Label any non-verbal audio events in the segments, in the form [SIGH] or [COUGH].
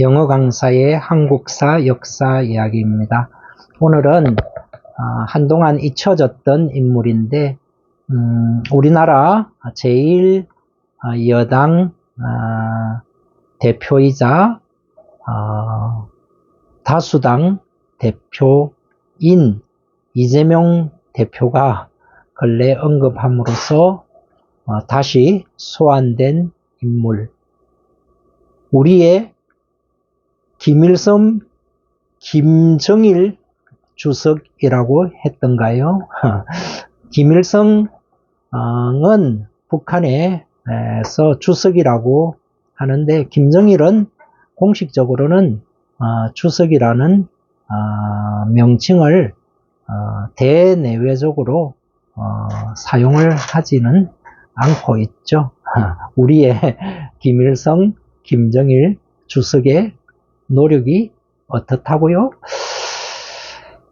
영어 강사의 한국사 역사 이야기입니다. 오늘은 아, 한동안 잊혀졌던 인물인데 음, 우리나라 제일 아, 여당 아, 대표이자 아, 다수당 대표인 이재명 대표가 근래 언급함으로써 어, 다시 소환된 인물 우리의 김일성, 김정일 주석이라고 했던가요? [LAUGHS] 김일성은 북한에서 주석이라고 하는데 김정일은 공식적으로는 어, 주석이라는 어, 명칭을 어, 대내외적으로 어, 사용을 하지는 않고 있죠. [LAUGHS] 우리의 김일성, 김정일 주석의 노력이 어떻다고요?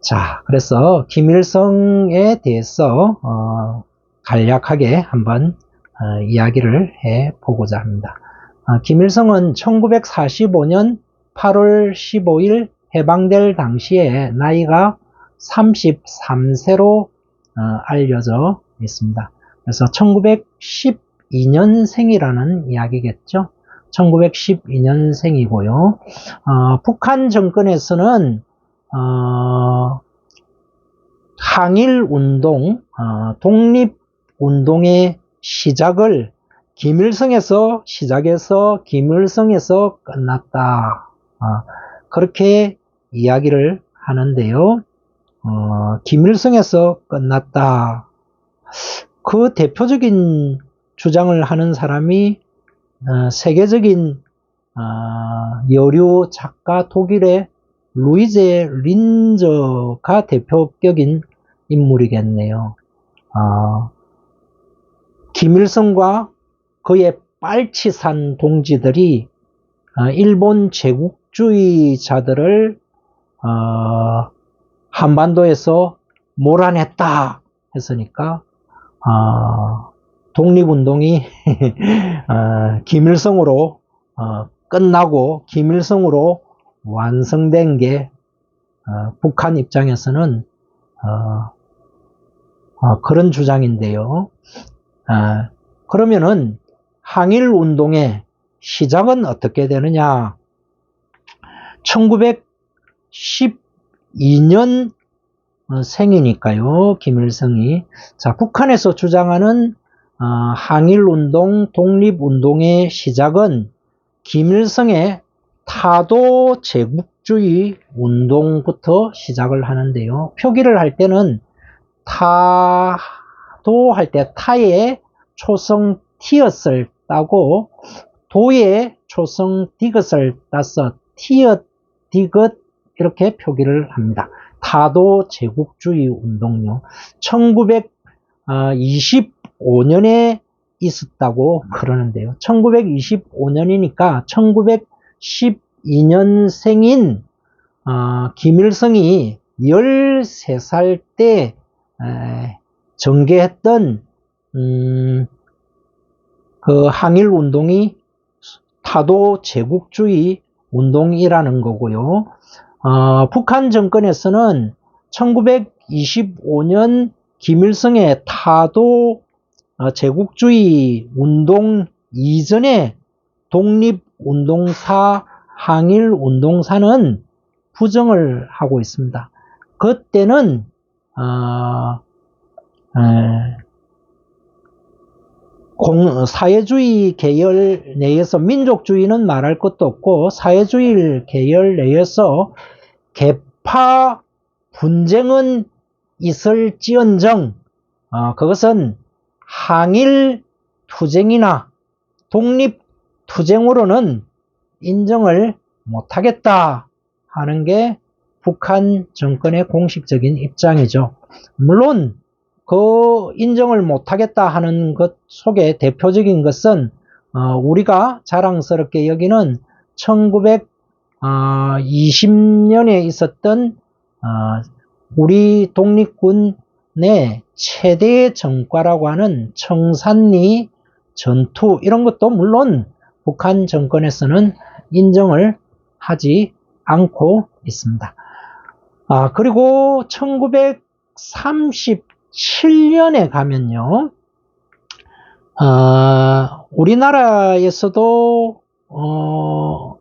자, 그래서 김일성에 대해서 어, 간략하게 한번 어, 이야기를 해 보고자 합니다. 어, 김일성은 1945년 8월 15일 해방될 당시에 나이가 33세로 알려져 있습니다. 그래서 1912년생이라는 이야기겠죠. 1912년생이고요. 어, 북한 정권에서는 어, 항일운동, 어, 독립운동의 시작을 김일성에서 시작해서 김일성에서 끝났다. 어, 그렇게 이야기를 하는데요. 어, 김일성에서 끝났다. 그 대표적인 주장을 하는 사람이 어, 세계적인 어, 여류 작가 독일의 루이제 린저가 대표격인 인물이겠네요. 어, 김일성과 그의 빨치산 동지들이 어, 일본 제국주의자들을 어, 한반도에서 몰아냈다 했으니까 어, 독립운동이 [LAUGHS] 어, 김일성으로 어, 끝나고 김일성으로 완성된 게 어, 북한 입장에서는 어, 어, 그런 주장인데요. 어, 그러면은 항일운동의 시작은 어떻게 되느냐? 1912년 생이니까요, 김일성이. 자, 북한에서 주장하는 어, 항일운동, 독립운동의 시작은 김일성의 타도 제국주의 운동부터 시작을 하는데요. 표기를 할 때는 타도 할 때 타에 초성 티엇을 따고 도에 초성 디귿을 따서 티엇, 디귿 이렇게 표기를 합니다. 타도 제국주의 운동요. 1920 5년에 있었다고 그러는데요. 1925년이니까 1912년생인 어, 김일성이 13살 때 에, 전개했던 음, 그 항일 운동이 타도 제국주의 운동이라는 거고요. 어, 북한 정권에서는 1925년 김일성의 타도 어, 제국주의 운동 이전에 독립운동사, 항일운동사는 부정을 하고 있습니다. 그때는 어, 에, 공, 사회주의 계열 내에서 민족주의는 말할 것도 없고 사회주의 계열 내에서 개파 분쟁은 있을지언정 어, 그것은 항일 투쟁이나 독립 투쟁으로는 인정을 못하겠다 하는 게 북한 정권의 공식적인 입장이죠. 물론 그 인정을 못하겠다 하는 것 속에 대표적인 것은 어, 우리가 자랑스럽게 여기는 1920년에 있었던 어, 우리 독립군 의 최대의 전과라고 하는 청산리 전투 이런 것도 물론 북한 정권에서는 인정을 하지 않고 있습니다. 아, 그리고 1937년에 가면요, 어, 우리나라에서도, 어,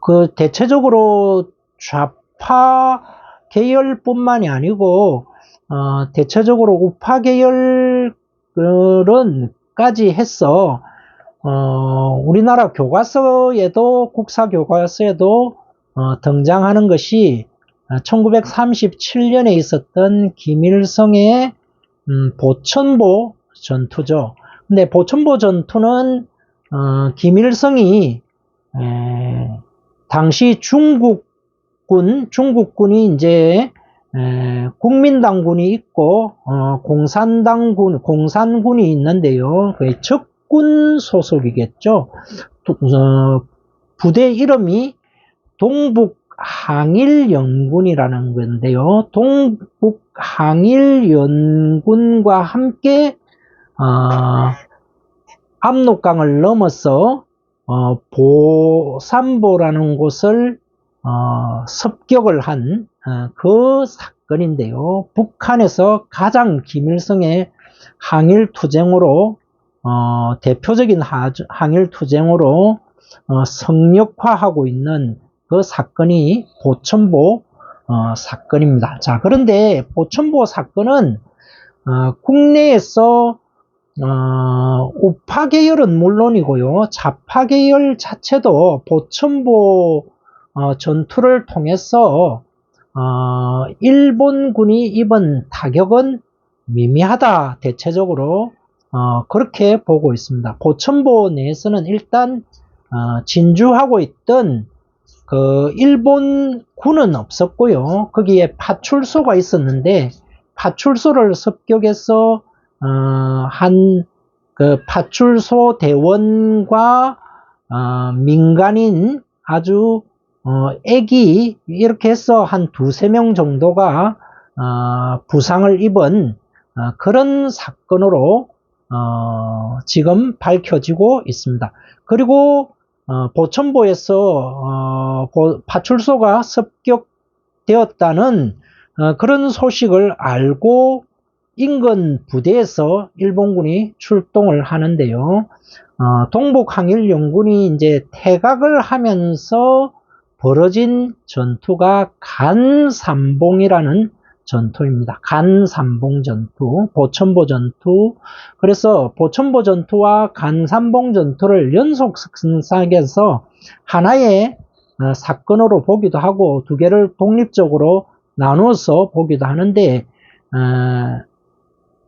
그 대체적으로 좌파 계열뿐만이 아니고, 어, 대체적으로 우파 계열은까지 했어. 어, 우리나라 교과서에도, 국사 교과서에도 어, 등장하는 것이 1937년에 있었던 김일성의 음, 보천보 전투죠. 근데 보천보 전투는 어, 김일성이 에, 당시 중국군 중국군이 이제 에, 국민당군이 있고 어, 공산당군 공산군이 있는데요. 그 적군 소속이겠죠. 도, 어, 부대 이름이 동북 항일연군이라는 건데요. 동북 항일연군과 함께 어, 압록강을 넘어서 어, 보산보라는 곳을 어, 습격을 한 그 사건인데요. 북한에서 가장 김일성의 항일투쟁으로 어, 대표적인 하, 항일투쟁으로 어, 성역화하고 있는 그 사건이 보천보 어, 사건입니다. 자, 그런데 보천보 사건은 어, 국내에서 어, 우파 계열은 물론이고요. 좌파 계열 자체도 보천보 어, 전투를 통해서 어, 일본군이 입은 타격은 미미하다 대체적으로 어, 그렇게 보고 있습니다. 보천보 내에서는 일단 어, 진주하고 있던 그 일본 군은 없었고요. 거기에 파출소가 있었는데 파출소를 습격해서 어, 한 그 파출소 대원과 어, 민간인 아주 어, 애기 이렇게 해서 한 두세 명 정도가 어, 부상을 입은 어, 그런 사건으로 어, 지금 밝혀지고 있습니다. 그리고 어, 보천보에서 어, 파출소가 습격되었다는 어, 그런 소식을 알고 인근 부대에서 일본군이 출동을 하는데요. 어, 동북항일연군이 이제 퇴각을 하면서 벌어진 전투가 간삼봉이라는 전투입니다. 간삼봉 전투, 보천보 전투. 그래서 보천보 전투와 간삼봉 전투를 연속 승사에서 하나의 어, 사건으로 보기도 하고 두 개를 독립적으로 나눠서 보기도 하는데 어,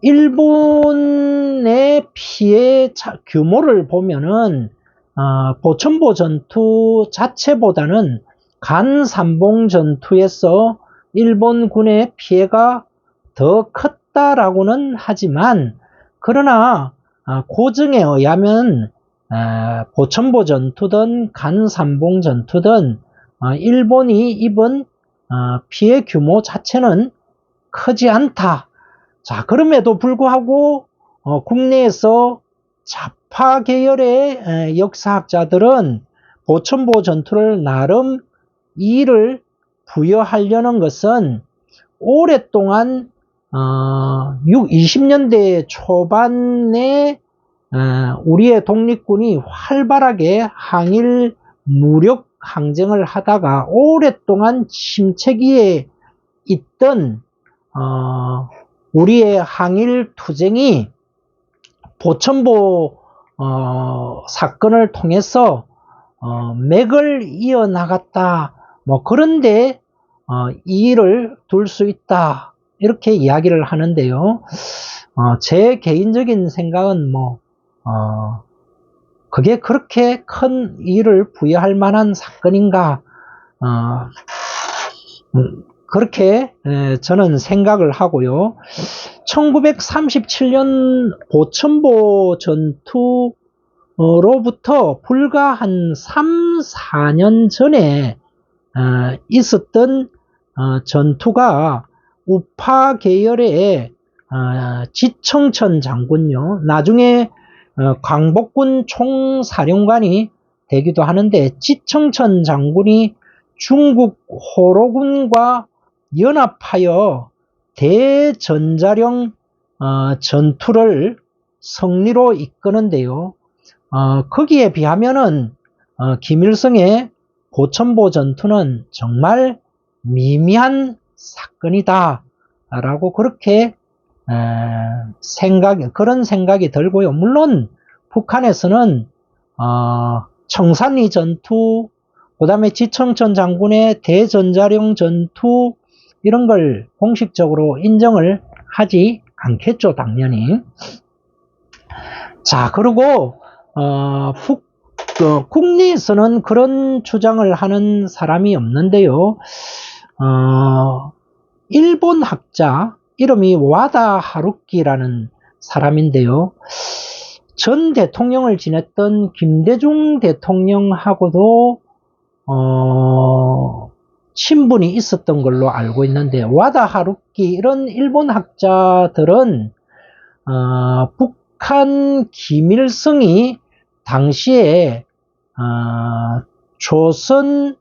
일본의 피해 규모를 보면은 어, 보천보 전투 자체보다는 간삼봉 전투에서 일본군의 피해가 더 컸다라고는 하지만 그러나 어, 고증에 의하면 어, 보천보 전투든 간삼봉 전투든 어, 일본이 입은 피해 규모 자체는 크지 않다. 자 그럼에도 불구하고 국내에서 좌파 계열의 역사학자들은 보천보 전투를 나름 이의를 부여하려는 것은 오랫동안 어, 6, 20년대 초반에 어, 우리의 독립군이 활발하게 항일 무력 항쟁을 하다가 오랫동안 침체기에 있던 어, 우리의 항일 투쟁이 보천보 어, 사건을 통해서 어, 맥을 이어나갔다. 뭐 그런데 어, 이의를 둘수 있다. 이렇게 이야기를 하는데요. 어, 제 개인적인 생각은 뭐, 어, 그게 그렇게 큰 이의를 부여할 만한 사건인가, 어, 음, 그렇게 에, 저는 생각을 하고요. 1937년 보천보 전투로부터 불과 한 3, 4년 전에 어, 있었던 어, 전투가 우파 계열의 어, 지청천 장군요. 나중에 광복군 총사령관이 되기도 하는데 지청천 장군이 중국 호로군과 연합하여 대전자령 어, 전투를 승리로 이끄는데요. 어, 거기에 비하면은 어, 김일성의 고천보 전투는 정말 미미한 사건이다. 라고 그렇게 에, 생각 그런 생각이 들고요. 물론 북한에서는 어, 청산리 전투, 그 다음에 지청천 장군의 대전자령 전투 이런 걸 공식적으로 인정을 하지 않겠죠, 당연히. 자, 그리고 어, 북, 어, 국내에서는 그런 주장을 하는 사람이 없는데요. 어, 일본 학자 이름이 와다 하루키라는 사람인데요. 전 대통령을 지냈던 김대중 대통령하고도 어, 친분이 있었던 걸로 알고 있는데 와다 하루키 이런 일본 학자들은 어, 북한 김일성이 당시에 어, 조선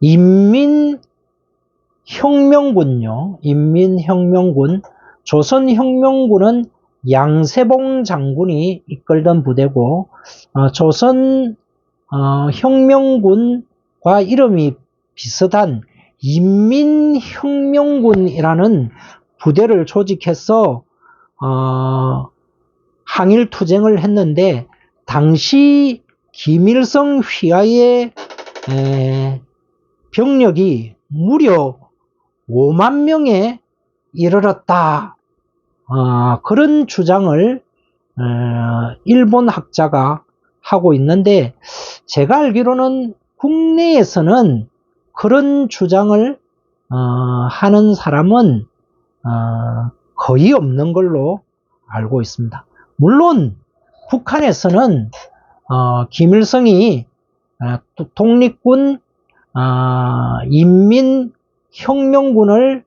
인민혁명군요. 인민혁명군. 조선혁명군은 양세봉 장군이 이끌던 부대고 어, 조선 어, 혁명군과 이름이 비슷한 인민혁명군이라는 부대를 조직해서 어, 항일 투쟁을 했는데 당시 김일성 휘하의 에, 병력이 무려 5만 명에 이르렀다. 어, 그런 주장을 어, 일본 학자가 하고 있는데 제가 알기로는 국내에서는 그런 주장을 어, 하는 사람은 어, 거의 없는 걸로 알고 있습니다. 물론 북한에서는 어, 김일성이 어, 독립군 어, 인민혁명군을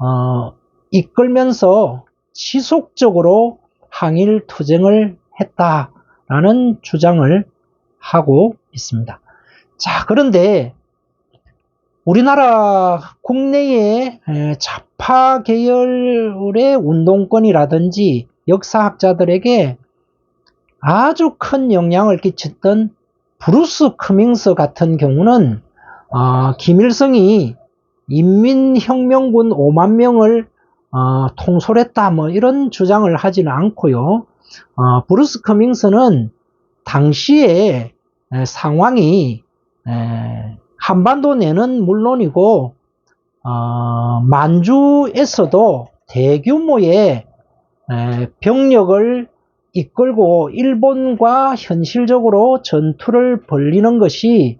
어, 이끌면서 지속적으로 항일 투쟁을 했다라는 주장을 하고 있습니다. 자, 그런데 우리나라 국내의 좌파 계열의 운동권이라든지 역사학자들에게 아주 큰 영향을 끼쳤던 브루스 커밍스 같은 경우는 어, 김일성이 인민혁명군 5만 명을 어, 통솔했다 뭐 이런 주장을 하지는 않고요. 어, 브루스 커밍스는 당시에 에, 상황이 에, 한반도 내는 물론이고 어, 만주에서도 대규모의 에, 병력을 이끌고 일본과 현실적으로 전투를 벌리는 것이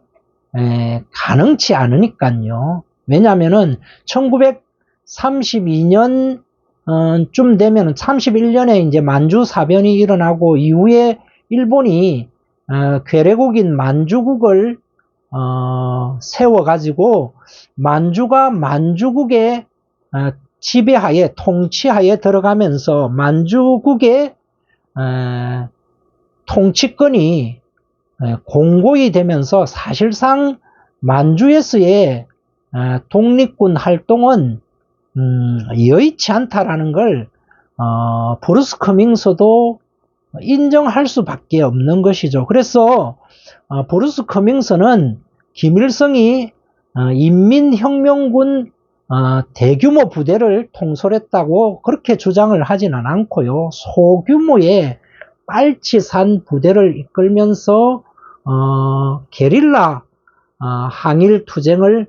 에, 가능치 않으니까요. 왜냐하면은 1932년 어, 쯤 되면 31년에 이제 만주 사변이 일어나고 이후에 일본이 어, 괴뢰국인 만주국을 어, 세워가지고 만주가 만주국의 어, 지배하에 통치하에 들어가면서 만주국의 어, 통치권이 어, 공고히 되면서 사실상 만주에서의 어, 독립군 활동은 음, 여의치 않다라는 걸 어, 브루스 커밍스도 인정할 수밖에 없는 것이죠. 그래서 어, 브루스 커밍스는 김일성이 어, 인민혁명군 어, 대규모 부대를 통솔했다고 그렇게 주장을 하지는 않고요. 소규모의 빨치산 부대를 이끌면서 어, 게릴라 어, 항일 투쟁을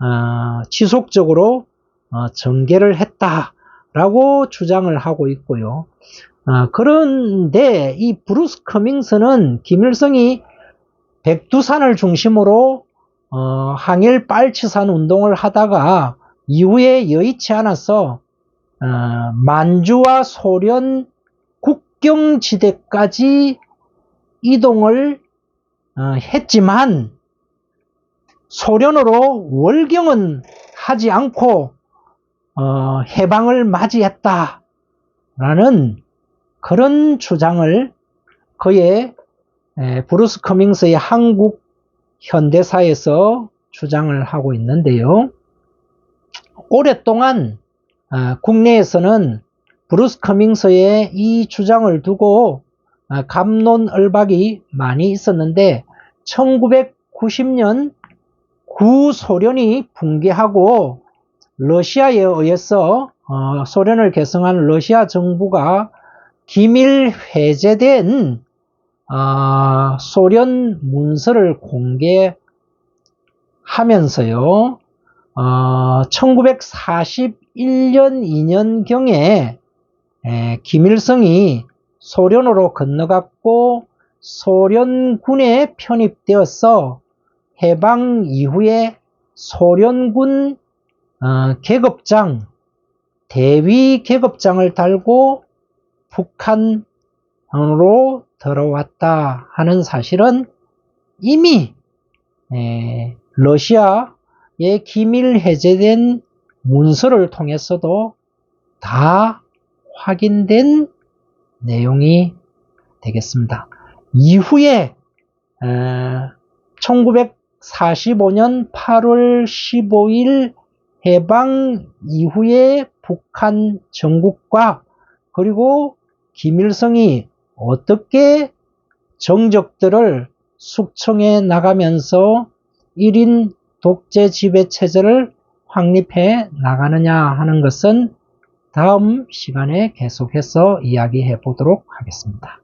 어, 지속적으로 어, 전개를 했다라고 주장을 하고 있고요. 어, 그런데 이 브루스 커밍스는 김일성이 백두산을 중심으로 어, 항일 빨치산 운동을 하다가 이후에 여의치 않아서 어, 만주와 소련 국경지대까지 이동을 어, 했지만 소련으로 월경은 하지 않고 어, 해방을 맞이했다라는 그런 주장을 그의 에, 브루스 커밍스의 한국 현대사에서 주장을 하고 있는데요. 오랫동안 아, 국내에서는 브루스 커밍스의 이 주장을 두고 아, 감론을박이 많이 있었는데 1990년 구소련이 붕괴하고 러시아에 의해서 어, 소련을 개성한 러시아 정부가 기밀 회제된 아, 소련 문서를 공개하면서요. 어, 1941년 2년경에 김일성이 소련으로 건너갔고 소련군에 편입되어서 해방 이후에 소련군 어, 계급장 대위 계급장을 달고 북한으로 들어왔다 하는 사실은 이미 에, 러시아의 기밀 해제된 문서를 통해서도 다 확인된 내용이 되겠습니다. 이후에 에, 1945년 8월 15일 해방 이후에 북한 정국과 그리고 김일성이 어떻게 정적들을 숙청해 나가면서 1인 독재 지배 체제를 확립해 나가느냐 하는 것은 다음 시간에 계속해서 이야기해 보도록 하겠습니다.